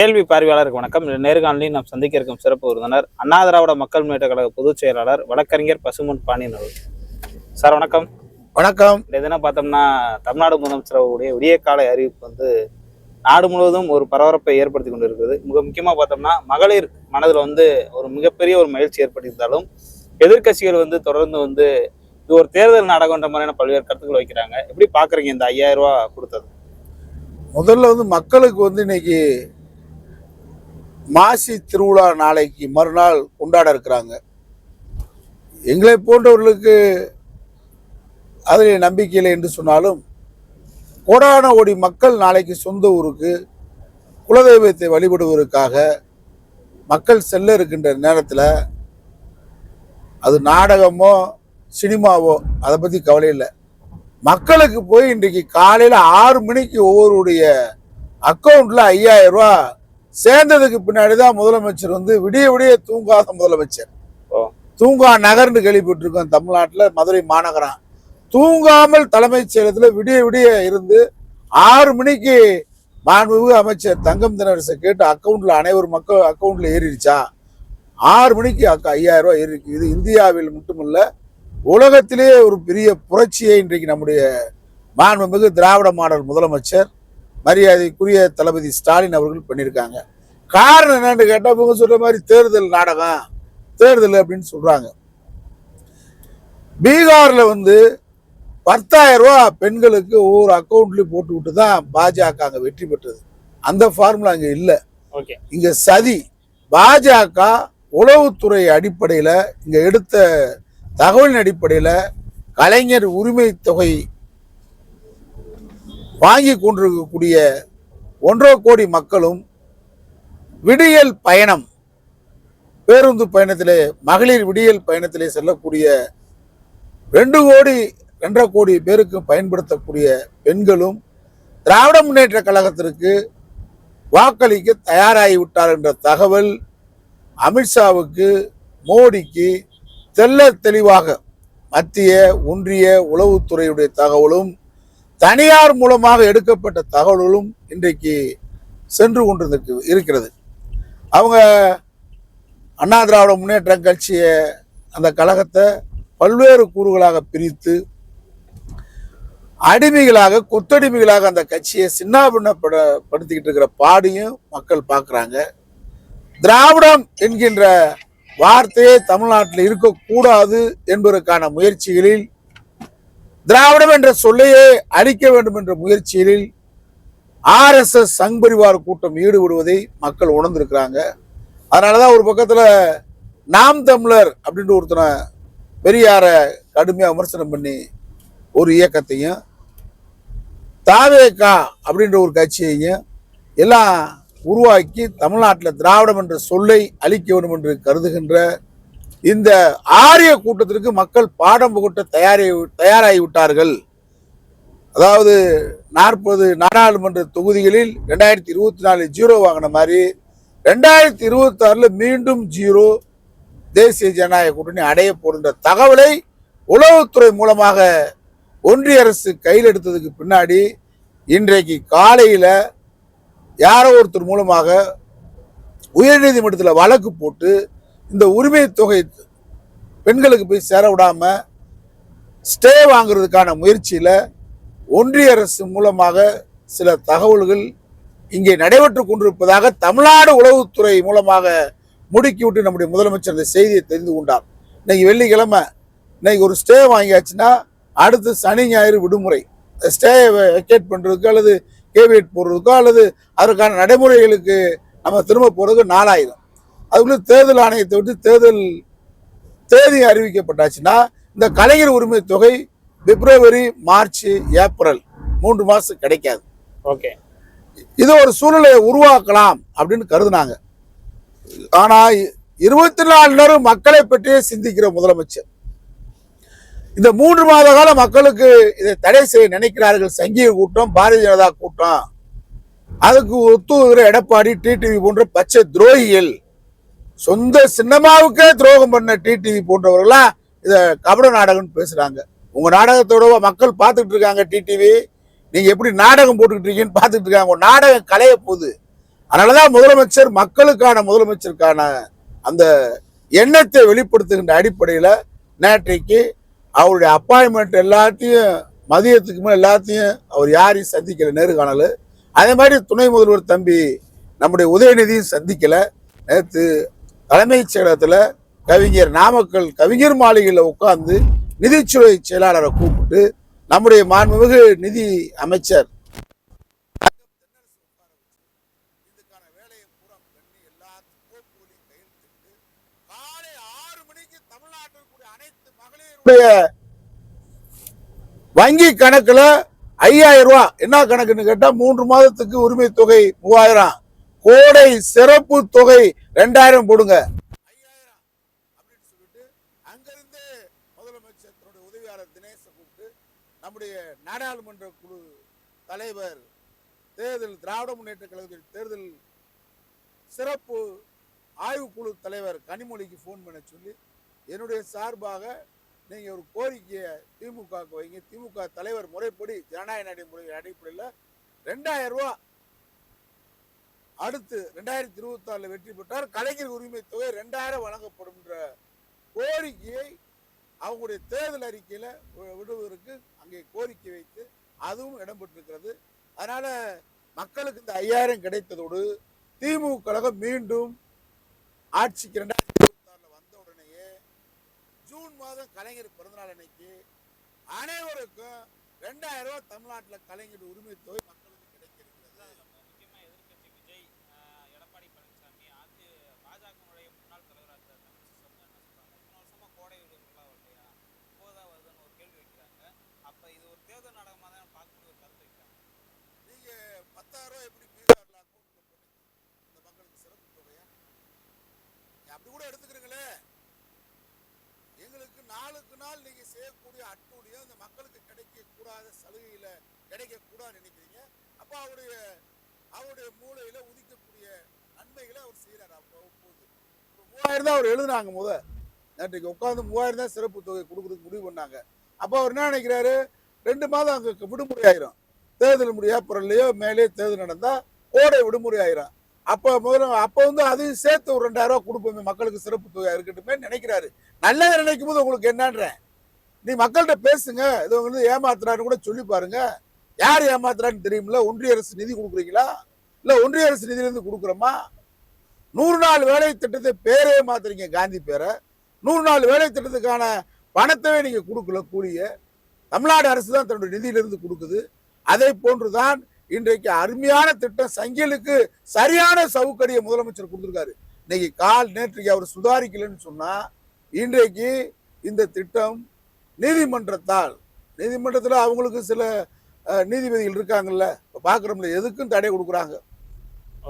கேள்வி பார்வையாளருக்கு வணக்கம். நேர்காணலில் நாம் சந்திக்க இருக்கும் சிறப்பு விருந்தினர் அண்ணா திராவிட மக்கள் முன்னேற்ற கழக பொதுச் செயலாளர் வழக்கறிஞர் பசுமன் பாண்டியன் அவர்கள். சார் வணக்கம். வணக்கம். தினம் பார்த்தோம்னா தமிழ்நாடு முதலமைச்சருடைய விடிய கால அறிவிப்பு வந்து நாடு முழுவதும் ஒரு பரபரப்பை ஏற்படுத்தி கொண்டு இருக்கிறது மிக முக்கியமாக பார்த்தோம்னா மகளிர் மனதில் வந்து ஒரு மிகப்பெரிய ஒரு மகிழ்ச்சி ஏற்பட்டிருந்தாலும் எதிர்க்கட்சிகள் வந்து தொடர்ந்து வந்து இது ஒரு தேர்தல் நாடகம்ன்ற மாதிரியான பல்வேறு கருத்துக்கள் வைக்கிறாங்க. எப்படி பார்க்குறீங்க இந்த ஐயாயிரம் ரூபா கொடுத்தது? முதல்ல வந்து மக்களுக்கு வந்து இன்னைக்கு மாசி திருவிழா நாளைக்கு மறுநாள் கொண்டாட இருக்கிறாங்க. எங்களை போன்றவர்களுக்கு அதில் நம்பிக்கை இல்லை என்று சொன்னாலும் கோடான ஓடி மக்கள் நாளைக்கு சொந்த ஊருக்கு குலதெய்வத்தை வழிபடுவதற்காக மக்கள் செல்ல இருக்கின்ற நேரத்தில் அது நாடகமோ சினிமாவோ அதை பற்றி கவலை இல்லை. மக்களுக்கு போய் இன்றைக்கு காலையில் ஆறு மணிக்கு ஒவ்வொருடைய அக்கௌண்ட்டில் ஐயாயிரம் ரூபா சேர்ந்ததுக்கு பின்னாடி தான் முதலமைச்சர் வந்து விடிய விடிய தூங்காத முதலமைச்சர். தூங்கா நகர்னு கேள்விப்பட்டிருக்கோம் தமிழ்நாட்டில் மதுரை மாநகரம் தூங்காமல் தலைமைச் செயலகத்தில் விடிய விடிய இருந்து ஆறு மணிக்கு மாண்புமிகு அமைச்சர் தங்கம் தினரசை கேட்டு அக்கௌண்ட்ல அனைவர் மக்கள் அக்கௌண்ட்ல ஏறிடுச்சா? ஆறு மணிக்கு அக்க ஐயாயிரம் ரூபாய் ஏறி இருக்கு இது இந்தியாவில் மட்டுமல்ல உலகத்திலேயே ஒரு பெரிய புரட்சியை இன்றைக்கு நம்முடைய மாண்புமிகு திராவிட மாடல் முதலமைச்சர். மரியாதைக்குரிய தளபதி ஸ்டாலின் அவர்கள் பண்ணியிருக்காங்க. காரணம் என்னன்னு கேட்டால் இவங்க சொல்ற மாதிரி தேர்தல் நாடகம் தேர்தல் அப்படின்னு சொல்றாங்க. பீகார்ல வந்து பத்தாயிரம் ரூபாய் பெண்களுக்கு ஒவ்வொரு அக்கௌண்ட்லயும் போட்டு விட்டு தான் பாஜக அங்க வெற்றி பெற்றது. அந்த ஃபார்முலா அங்க இல்லை. ஓகே. இங்க சதி பாஜக உளவுத்துறை அடிப்படையில் இங்க எடுத்த தகவலின் அடிப்படையில் கலைஞர் உரிமை தொகை வாங்கி கொண்டிருக்கக்கூடிய ஒன்றரை கோடி மக்களும் விடியல் பயணம் பேருந்து பயணத்திலே மகளிர் விடியல் பயணத்திலே செல்லக்கூடிய ரெண்டு கோடி ரெண்டரை கோடி பேருக்கு பயன்படுத்தக்கூடிய பெண்களும் திராவிட முன்னேற்ற கழகத்திற்கு வாக்களிக்க தயாராகிவிட்டார் என்ற தகவல் அமித்ஷாவுக்கு மோடிக்கு தெல்ல தெளிவாக மத்திய ஒன்றிய உளவுத்துறையுடைய தகவலும் தனியார் மூலமாக எடுக்கப்பட்ட தகவல்களும் இன்றைக்கு சென்று கொண்டிருக்கு இருக்கிறது. அவங்க அண்ணா திராவிட முன்னேற்ற கட்சியை அந்த கழகத்தை பல்வேறு கூறுகளாக பிரித்து அடிமைகளாக கொத்தடிமைகளாக அந்த கட்சியை சின்னாபின்னப்பட படுத்திக்கிட்டு இருக்கிற பாடியும் மக்கள் பார்க்குறாங்க. திராவிடம் என்கின்ற வார்த்தையே தமிழ்நாட்டில் இருக்கக்கூடாது என்பதற்கான முயற்சிகளில் திராவிடம் என்ற சொல்லையே அழிக்க வேண்டும் என்ற முயற்சியில் ஆர்எஸ்எஸ் சங்பரிவார் கூட்டம் ஈடுபடுவதை மக்கள் உணர்ந்திருக்கிறாங்க. அதனாலதான் ஒரு பக்கத்தில் நாம் தமிழர் அப்படின்ற ஒருத்தனை பெரியார கடுமையாக விமர்சனம் பண்ணி ஒரு இயக்கத்தையும் தாவேகா அப்படின்ற ஒரு கட்சியையும் எல்லாம் உருவாக்கி தமிழ்நாட்டில் திராவிடம் என்ற சொல்லை அழிக்க வேண்டும் என்று கருதுகின்ற இந்த ஆரிய கூட்டத்திற்கு மக்கள் பாடம் புகட்ட தயாரி தயாராகி விட்டார்கள் அதாவது நாற்பது நாடாளுமன்ற தொகுதிகளில் ரெண்டாயிரத்தி இருபத்தி நாலு ஜீரோ வாங்கின மாதிரி ரெண்டாயிரத்தி இருபத்தி மீண்டும் ஜீரோ தேசிய ஜனநாயக கூட்டணி அடைய போகின்ற தகவலை உளவுத்துறை மூலமாக ஒன்றிய அரசு கையில் எடுத்ததுக்கு பின்னாடி இன்றைக்கு காலையில் யாரோ ஒருத்தர் மூலமாக உயர்நீதிமன்றத்தில் வழக்கு போட்டு இந்த உரிமை தொகை பெண்களுக்கு போய் சேர விடாமல் ஸ்டே வாங்குறதுக்கான முயற்சியில் ஒன்றிய அரசு மூலமாக சில தகவல்கள் இங்கே நடைபெற்று கொண்டிருப்பதாக தமிழ்நாடு உளவுத்துறை மூலமாக முடுக்கிவிட்டு நம்முடைய முதலமைச்சர் அந்த செய்தியை தெரிந்து கொண்டார். இன்னைக்கு வெள்ளிக்கிழமை இன்னைக்கு ஒரு ஸ்டே வாங்கியாச்சுன்னா அடுத்து சனி ஞாயிறு விடுமுறை. ஸ்டேயை வெக்கேட் பண்ணுறதுக்கோ அல்லது கேவியேட் போடுறதுக்கோ அல்லது அதற்கான நடைமுறைகளுக்கு நம்ம திரும்ப போகிறதுக்கு நாலாயிரம் அதுக்குள்ள தேர்தல் ஆணையத்தை விட்டு தேர்தல் தேதி அறிவிக்கப்பட்டாச்சுன்னா இந்த கலைஞர் உரிமை தொகை பிப்ரவரி மார்ச் ஏப்ரல் மூன்று மாசம் கிடைக்காது. ஓகே. இது ஒரு சூழ்நிலையை உருவாக்கலாம் அப்படின்னு கருதுனாங்க. ஆனா இருபத்தி நாலு நேரம் மக்களை பற்றியே சிந்திக்கிற முதலமைச்சர். இந்த மூன்று மாத கால மக்களுக்கு இதை தடை செய்ய நினைக்கிறார்கள். சங்கிய கூட்டம் பாரதிய ஜனதா கூட்டம். அதுக்கு ஒத்துவகிற எடப்பாடி டிடிவி போன்ற பச்சை துரோகிகள் சொந்த சின்னமாவுக்கே துரோகம் பண்ண டிடிவி போன்றவர்கள்லாம் இத கபட நாடகம்னு பேசுறாங்க. உங்க நாடகத்தோட மக்கள் பார்த்துட்டு இருக்காங்க டிடிவி நீங்க எப்படி நாடகம் போட்டுக்கிட்டு இருக்கீங்கன்னு பார்த்துட்டு இருக்காங்க. நாடகம் கலைய போகுது. அதனாலதான் முதலமைச்சர் மக்களுக்கான முதலமைச்சருக்கான அந்த எண்ணத்தை வெளிப்படுத்துகின்ற அடிப்படையில் நேற்றைக்கு அவருடைய அப்பாயின்மெண்ட் எல்லாத்தையும் மதியத்துக்கு மேலே எல்லாத்தையும் அவர் யாரையும் சந்திக்கல நேர்காணல் அதே மாதிரி துணை முதல்வர் தம்பி நம்முடைய உதயநிதியும் சந்திக்கல. நேற்று தலைமைச் செயலகத்துல கவிஞர் நாமக்கல் கவிஞர் மாளிகையில் உட்கார்ந்து நிதித்துறை செயலாளரை கூப்பிட்டு நம்முடைய மாண்புமிகு நிதி அமைச்சர் வங்கி கணக்குல ஐயாயிரம் ரூபாய். என்ன கணக்குன்னு கேட்டா மூன்று மாதத்துக்கு உரிமை தொகை மூவாயிரம். கோடை சிறப்பு தொகை ரெண்டாயிரம் போடுங்க. ஐயாயிரம் அப்படின்னு சொல்லிட்டு அங்கிருந்து முதலமைச்சர் தன்னுடைய உதவியாளர் தினேஷை கூப்பிட்டு நம்முடைய நாடாளுமன்ற குழு தலைவர் தேர்தல் திராவிட முன்னேற்ற கழகத்தின் தேர்தல் சிறப்பு ஆய்வுக்குழு தலைவர் கனிமொழிக்கு ஃபோன் பண்ண சொல்லி என்னுடைய சார்பாக நீங்க ஒரு கோரிக்கையை திமுகவுக்கு வைங்க. திமுக தலைவர் முறைப்படி ஜனநாயக நடைமுறை அடிப்படையில் ரெண்டாயிரம் ரூபா அடுத்து ரெண்டாயிரத்தி இருபத்தி ஆறில் வெற்றி பெற்றார். கலைஞர் உரிமை தொகை ரெண்டாயிரம் வழங்கப்படும்ன்ற கோரிக்கையை அவங்களுடைய தேர்தல் அறிக்கையில் விடுவதற்கு அங்கே கோரிக்கை வைத்து அதுவும் இடம்பெற்றிருக்கிறது. அதனால் மக்களுக்கு இந்த ஐயாயிரம் கிடைத்ததோடு திமுக கழகம் மீண்டும் ஆட்சிக்கு ரெண்டாயிரத்தி இருபத்தி ஆறில் வந்த உடனேயே ஜூன் மாதம் கலைஞர் பிறந்தநாள் அன்னைக்கு அனைவருக்கும் ரெண்டாயிரம் ரூபா தமிழ்நாட்டில் கலைஞர் உரிமை தொகை மக்களுக்கு கிடைக்க இருக்கிறது முக்கியமா எதிர்க்கட்சி விஜய் ஆஹ் எடப்பாடி பழனிசாமி ஆதி பாஜகவுடைய முன்னாள் தலைவராக இருந்த தமிழிசை சவுந்தரராஜன் என்ன சொல்றாங்க இத்தனை வருஷமா கோடை விடுமுறைலாம் வரலையா இப்போதான் வருதுன்னு ஒரு கேள்வி வைக்கிறாங்க அப்ப இது ஒரு தேர்தல் நாடகமா தான் பார்க்கக்கூடிய ஒரு கருத்து வைக்கிறாங்க நீங்க பத்தாயிரம் ரூபாய் எப்படி பீகார்ல அக்கௌண்ட்ல போட்டீங்க இந்த மக்களுக்கு சிறப்பு தொகையா நீங்க அப்படி கூட எடுத்துக்கிறீங்களே. எங்களுக்கு நாளுக்கு நாள் நீங்க செய்யக்கூடிய அட்டூழியம் இந்த மக்களுக்கு கிடைக்க கூடாத சலுகையில கிடைக்க கூடாது நினைக்கிறீங்க. அப்ப அவருடைய அவருடைய மூளையில உதிக்கக்கூடிய நன்மைகளை அவர் செய்யறாரு அப்போ போது மூவாயிரம் தான் அவர் எழுதுனாங்க முத. நேற்றைக்கு உட்காந்து மூவாயிரம் தான் சிறப்பு தொகை கொடுக்கறதுக்கு முடிவு பண்ணாங்க. அப்போ அவர் என்ன நினைக்கிறாரு? ரெண்டு மாதம் அங்க விடுமுறை ஆயிரும். தேர்தல் முடியா பிறல்லையோ மேலே தேர்தல் நடந்தா கோடை விடுமுறை ஆயிரும். அப்போ முதல்ல அப்போ வந்து அதையும் சேர்த்து ஒரு ரெண்டாயிரம் ரூபா கொடுப்போமே மக்களுக்கு சிறப்பு தொகை இருக்கட்டுமே நினைக்கிறாரு. நல்லதை நினைக்கும் போது உங்களுக்கு என்னன்றேன் நீ மக்கள்கிட்ட பேசுங்க இது வந்து ஏமாத்துறான்னு கூட சொல்லி பாருங்க. யார் ஏமாத்துறான்னு தெரியுமில்ல? ஒன்றிய அரசு நிதி கொடுக்குறீங்களா? இல்ல ஒன்றிய அரசு நிதியிலிருந்து கொடுக்குறோமா? நூறு நாள் வேலை திட்டத்தை பேரே மாத்துறீங்க காந்தி பேரை. நூறு நாள் வேலை திட்டத்துக்கான பணத்தவே நீங்க கொடுக்கல கூலிய. தமிழ்நாடு அரசு தான் தன்னுடைய நிதியிலிருந்து கொடுக்குது. அதை போன்றுதான் இன்றைக்கு அருமையான திட்டம் சங்கிலுக்கு சரியான சவுக்கடியை முதலமைச்சர் கொடுத்திருக்காரு. இன்னைக்கு கால் நேற்றைக்கு அவர் சுதாரிக்கலைன்னு சொன்னா இன்றைக்கு இந்த திட்டம் நீதிமன்றத்தால் நீதிமன்றத்தில் அவங்களுக்கு சில நீதிபதிகள் இருக்காங்கல்ல இப்போ பார்க்குறோம்ல எதுக்கும் தடை கொடுக்குறாங்க.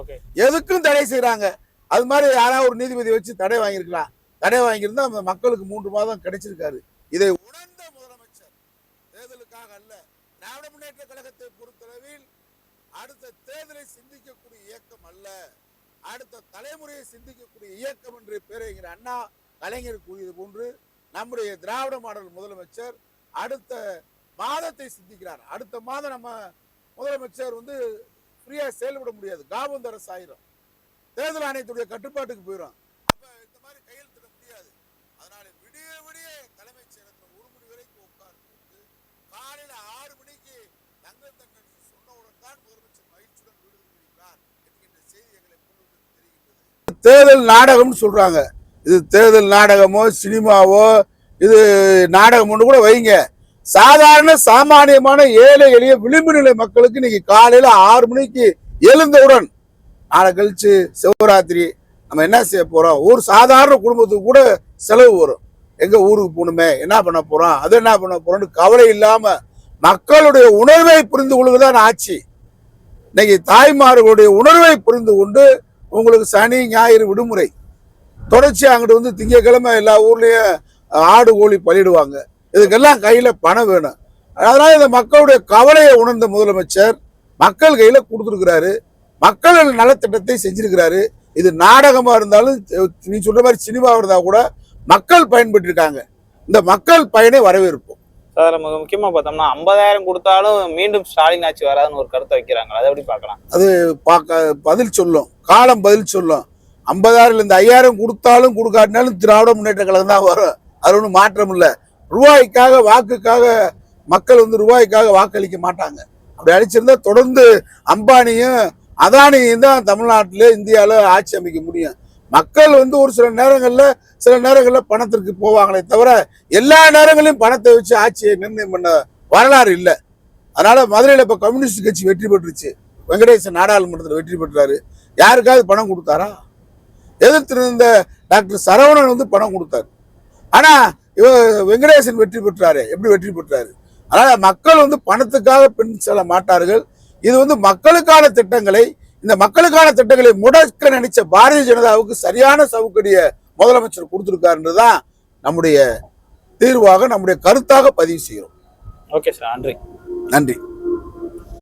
ஓகே. எதுக்கும் தடை செய்றாங்க. அது மாதிரி யாராவது ஒரு நீதிபதி வச்சு தடை வாங்கியிருக்கலாம். தடை வாங்கியிருந்தா அந்த மக்களுக்கு மூன்று மாதம் கிடைச்சிருக்காரு இதை உணர்ந்த முதலமைச்சர் தேர்தலுக்காக அல்ல திராவிட முன்னேற்ற கழகத்தை பொறுத்தளவில் அடுத்த தேர்தலை சிந்திக்கக்கூடிய இயக்கம் அல்ல. அடுத்த தலைமுறையை சிந்திக்கக்கூடிய இயக்கம் என்று பேருகிற அண்ணா கலைஞர் கூறியது போன்று நம்முடைய திராவிட மாடல் முதலமைச்சர் அடுத்த மாதத்தை சிந்திக்கிறார். அடுத்த மாதம் நம்ம முதலமைச்சர் வந்து ஃப்ரீயாக செயல்பட முடியாது. காபந்தரசு ஆயிரும் தேர்தல் ஆணையத்துடைய கட்டுப்பாட்டுக்கு போயிடும் அப்ப இந்த மாதிரி கையெழுத்திட முடியாது அதனால விடிய விடிய தலைமைச் செயலகத்தில் ஒரு மணி வரைக்கும் உட்கார்ந்து கொண்டு காலையில ஆறு மணிக்கு தங்கள் தங்கள் சொன்னவுடன் தான் முதலமைச்சர் மகிழ்ச்சியுடன் வீடு திரும்புகிறார் என்கின்ற செய்தி எங்களை கொண்டு தெரிகின்றது தேர்தல் நாடகம்னு சொல்கிறாங்க இது தேர்தல் நாடகமோ சினிமாவோ இது நாடகம் ஒன்று கூட வைங்க. சாதாரண சாமானியமான ஏழை எளிய விளிம்பு நிலை மக்களுக்கு இன்னைக்கு காலையில் ஆறு மணிக்கு எழுந்தவுடன் நாளை கழிச்சு சிவராத்திரி நம்ம என்ன செய்ய போகிறோம் ஒரு சாதாரண குடும்பத்துக்கு கூட செலவு வரும். எங்கள் ஊருக்கு போகணுமே என்ன பண்ண போகிறோம் அது என்ன பண்ண போகிறோம்னு கவலை இல்லாமல் மக்களுடைய உணர்வை புரிந்து கொள்வதுதான் ஆட்சி. இன்னைக்கு தாய்மார்களுடைய உணர்வை புரிந்து கொண்டு உங்களுக்கு சனி ஞாயிறு விடுமுறை. தொடர்ச்சி அங்கிட்டு வந்து திங்கக்கிழமை எல்லா ஊர்லேயும் ஆடு கோழி பலிடுவாங்க இதுக்கெல்லாம் கையில் பணம் வேணும். அதனால் இந்த மக்களுடைய கவலையை உணர்ந்த முதலமைச்சர் மக்கள் கையில் கொடுத்துருக்கிறாரு. மக்கள் நலத்திட்டத்தை செஞ்சிருக்கிறாரு. இது நாடகமாக இருந்தாலும் நீ சொல்கிற மாதிரி சினிமா இருந்தால் கூட மக்கள் பயன்பட்டிருக்காங்க இந்த மக்கள் பயனை வரவேற்பு அதுல மிக முக்கியமாக பார்த்தோம்னா ஐம்பதாயிரம் கொடுத்தாலும் மீண்டும் ஸ்டாலின் ஆட்சி வராதுன்னு ஒரு கருத்தை வைக்கிறாங்க. அதை எப்படி பார்க்கலாம்? பார்க்க பதில் சொல்லும். காலம் பதில் சொல்லும். ஐம்பதாயிரம் ஐயாயிரம் கொடுத்தாலும் கொடுக்காட்டினாலும் திராவிட முன்னேற்ற கழகம் தான் வரும். அது ஒன்றும் மாற்றம் இல்லை. ரூபாய்க்காக வாக்குக்காக மக்கள் வந்து ரூபாய்க்காக வாக்களிக்க மாட்டாங்க. அப்படி அடிச்சிருந்தா தொடர்ந்து அம்பானியும் அதானியும் தான் தமிழ்நாட்டில் இந்தியாவில் ஆட்சி அமைக்க முடியும். மக்கள் வந்து ஒரு சில நேரங்களில் சில நேரங்களில் பணத்திற்கு போவாங்களே தவிர எல்லா நேரங்களிலும் பணத்தை வச்சு ஆட்சியை நிர்ணயம் பண்ண வரலாறு இல்லை. அதனால மதுரையில் இப்போ கம்யூனிஸ்ட் கட்சி வெற்றி பெற்றுச்சு வெங்கடேசன் நாடாளுமன்றத்தில் வெற்றி பெற்றாரு. யாருக்காவது பணம் கொடுத்தாரா? எதிர்த்திருந்த டாக்டர் சரவணன் வந்து பணம் கொடுத்தாரு. ஆனால் இவ வெங்கடேசன் வெற்றி பெற்றாரு. எப்படி வெற்றி பெற்றாரு? அதனால மக்கள் வந்து பணத்துக்காக பின் செல்ல மாட்டார்கள். இது வந்து மக்களுக்கான திட்டங்களை இந்த மக்களுக்கான திட்டங்களை முடக்க நினைச்ச பாரதிய ஜனதாவுக்கு சரியான சவுக்கடிய முதலமைச்சர் கொடுத்திருக்காருன்றதுதான் நம்முடைய தீர்வாக நம்முடைய கருத்தாக பதிவு செய்கிறோம். ஓகே சார் நன்றி. நன்றி.